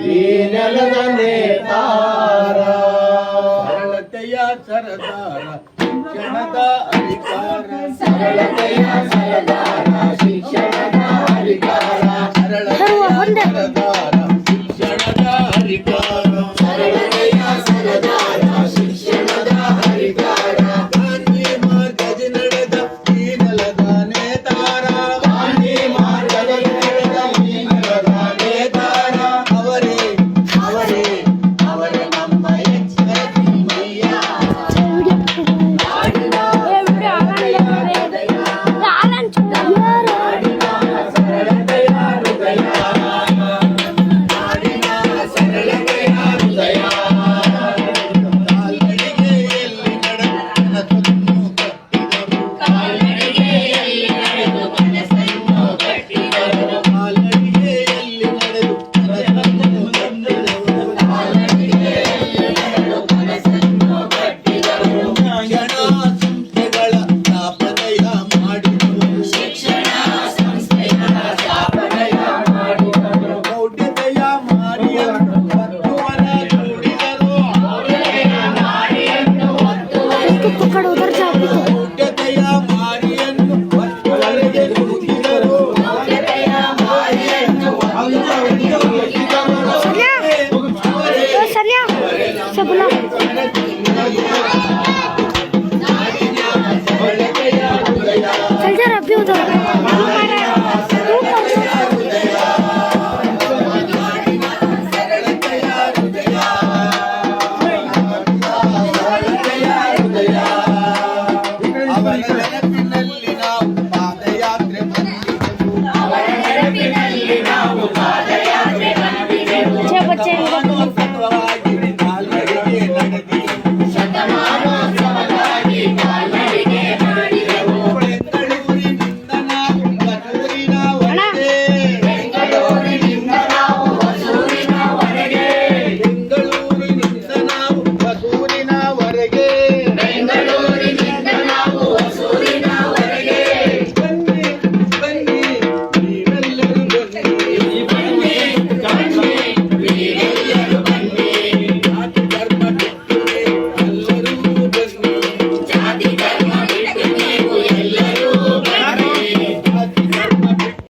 ఈ నెలదనే తారా. సరళతయ సరదార శిక్షణద అధికార. సరళతయ సరదార.